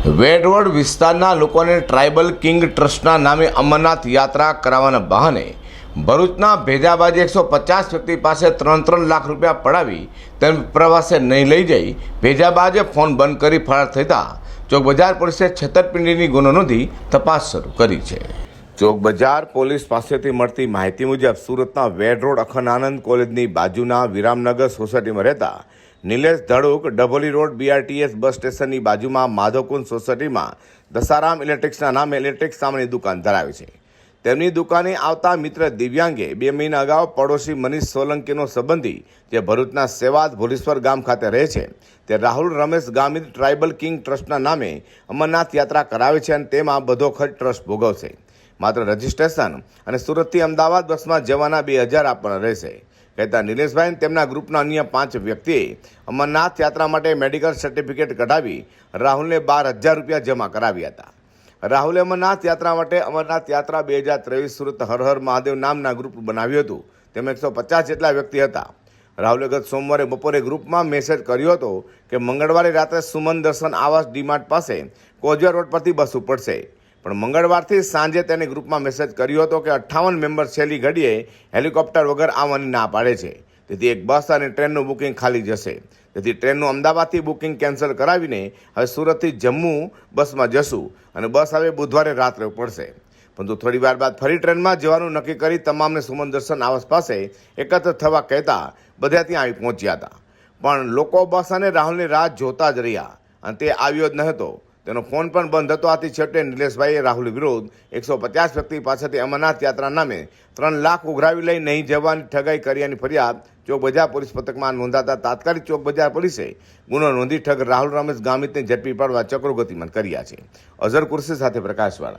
વેડ road વિસ્તારના લોકોને tribal king ટ્રસ્ટના નામે અમરનાથ યાત્રા કરાવવાના બહાને ભરૂચના ભેજાબાજી એકસો પચાસ વ્યક્તિ પાસે ત્રણ ત્રણ લાખ રૂપિયા પડાવી તેમ પ્રવાસે નહીં લઈ જઈ ભેજાબાજે ફોન બંધ કરી ફરાર થતા ચોક બજાર પોલીસે છેતરપિંડીની ગુનો નોંધી તપાસ શરૂ કરી છે. ચોક બજાર પોલીસ પાસેથી મળતી માહિતી મુજબ સુરતના વેડ રોડ અખંડાનંદ કોલેજની બાજુના વિરામનગર સોસાયટીમાં રહેતા Nilesh Dhaduk Dabholi road BRTS bus સ્ટેશનની બાજુમાં માધવકુંજ સોસાયટીમાં દસારામ ઇલેક્ટ્રિક્સના નામે ઇલેક્ટ્રિક સામાનની દુકાન ધરાવે છે. તેમની દુકાને આવતા મિત્ર દિવ્યાંગે બે મહિના અગાઉ પડોશી મનીષ સોલંકીનો સંબંધી જે ભરૂચના સેવાદ ભોલેશ્વર ગામ ખાતે રહે છે, તે રાહુલ રમેશ ગામિત ટ્રાઇબલ કિંગ ટ્રસ્ટના નામે અમરનાથ યાત્રા કરાવે છે અને તેમાં બધો ખર્ચ ટ્રસ્ટ ભોગવશે. માત્ર રજીસ્ટ્રેશન અને સુરતથી અમદાવાદ બસમાં જવાના બે હજાર આપવાના રહેશે. કહેતા નિલેશભાઈ, તેમના ગ્રુપના અન્ય પાંચ વ્યક્તિએ અમરનાથ યાત્રા માટે મેડિકલ સર્ટિફિકેટ કઢાવી રાહુલને બાર હજાર રૂપિયા જમા કરાવ્યા હતા. રાહુલે અમરનાથ યાત્રા માટે અમરનાથ યાત્રા બે હજાર ત્રેવીસ સુરત હર હર મહાદેવ નામના ગ્રુપ બનાવ્યું હતું. તેમાં એકસો પચાસ જેટલા વ્યક્તિ હતા. રાહુલે ગત સોમવારે બપોરે ગ્રુપમાં મેસેજ કર્યો હતો કે મંગળવારે રાત્રે સુમન દર્શન આવાસ ડીમાર્ટ પાસે કોજિયા રોડ પરથી બસ ઉપડશે. પણ મંગળવારથી સાંજે તેને ગ્રુપમાં મેસેજ કર્યો હતો કે અઠ્ઠાવન મેમ્બર છેલ્લી ઘડીએ હેલિકોપ્ટર વગર આવવાની ના પાડે છે. તેથી એક બસ અને ટ્રેનનું બુકિંગ ખાલી જશે. તેથી ટ્રેનનું અમદાવાદથી બુકિંગ કેન્સલ કરાવીને હવે સુરતથી જમ્મુ બસમાં જશું અને બસ હવે બુધવારે રાત્રે પડશે પરંતુ થોડી વાર બાદ ફરી ટ્રેનમાં જવાનું નક્કી કરી તમામને સુમન દર્શન આવાસ પાસે એકત્ર થવા કહેતા બધા ત્યાં આવી પહોંચ્યા હતા. પણ લોકો બસ અને રાહુલની રાહ જોતા જ રહ્યા અને તે આવ્યો જ ન હતો તેનો ફોન પણ બંધ હતો. આથી છેવટે નિલેશભાઈએ રાહુલ વિરુદ્ધ એકસો પચાસ વ્યક્તિ પાસેથી અમરનાથ યાત્રા નામે ત્રણ લાખ ઉઘરાવી લઈ નહીં જવાની ઠગાઈ કર્યાની ફરિયાદ ચોક બજાર પોલીસ પથકમાં નોંધાતા તાત્કાલિક ચોકબજાર પોલીસે ગુનો નોંધી ઠગ રાહુલ રમેશ ગામિતને ઝડપી પાડવા ચક્રો ગતિમાન કર્યા છે. અઝર કુર્સી સાથે પ્રકાશવાળા.